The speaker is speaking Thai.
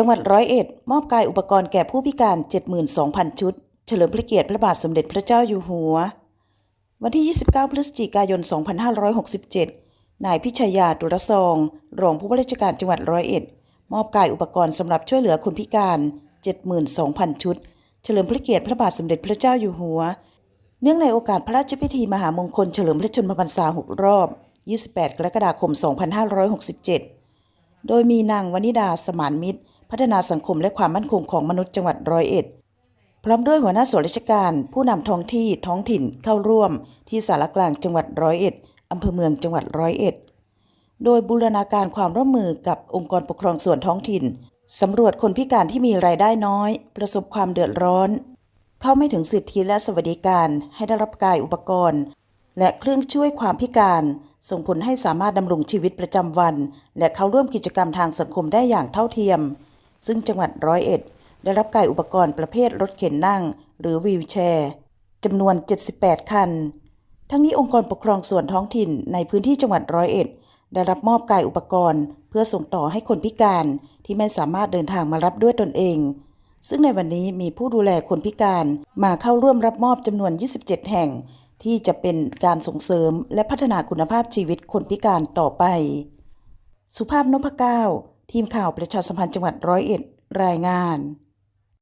จังหวัดร้อยเอ็ดมอบกายอุปกรณ์แก่ผู้พิการ 72,000 ชุด เฉลิมพระเกียรติพระบาทสมเด็จพระเจ้าอยู่หัว วันที่ 29 พฤศจิกายน 2567 นายพิชยาตุรซอง รองผู้ว่าราชการจังหวัดร้อยเอ็ด มอบกายอุปกรณ์สำหรับช่วยเหลือคนพิการ 72,000 ชุด เฉลิมพระเกียรติพระบาทสมเด็จพระเจ้าอยู่หัว เนื่องในโอกาสพระราชพิธีมหามงคลเฉลิมพระชนมพรรษา 6 รอบ 28 กรกฎาคม 2567 โดยมีนางวนิดาสมานมิตร พัฒนาสังคมและความมั่นคงของมนุษย์จังหวัดร้อยเอ็ด พร้อมด้วยหัวหน้าส่วนราชการ ผู้นำท้องที่ท้องถิ่นเข้าร่วม ที่สารกลางจังหวัดร้อยเอ็ดอำเภอเมืองจังหวัดร้อยเอ็ด โดยบูรณาการความร่วมมือกับองค์กรปกครองส่วนท้องถิ่นสำรวจคนพิการที่มีรายได้น้อย ประสบความเดือดร้อน เข้าไม่ถึงสิทธิและสวัสดิการให้ได้รับกายอุปกรณ์ และเครื่องช่วยความพิการ ส่งผลให้สามารถดำรงชีวิตประจำวัน และเข้าร่วมกิจกรรมทางสังคมได้อย่างเท่าเทียม ซึ่งจังหวัดร้อยเอ็ดได้รับกายอุปกรณ์ประเภทรถเข็นนั่ง หรือวีลแชร์จำนวน 78 คัน ทั้งนี้องค์กรปกครองส่วนท้องถิ่นในพื้นที่จังหวัดร้อยเอ็ดได้รับมอบกายอุปกรณ์ เพื่อส่งต่อให้คนพิการที่ไม่สามารถเดินทางมารับด้วยตนเอง ซึ่งในวันนี้มีผู้ดูแลคนพิการมาเข้าร่วมรับมอบจำนวน 27 แห่ง ที่จะเป็นการส่งเสริมและพัฒนาคุณภาพชีวิตคนพิการต่อไป สุภาพนพเก้า ทีมข่าวประชาสัมพันธ์จังหวัดร้อยเอ็ดรายงาน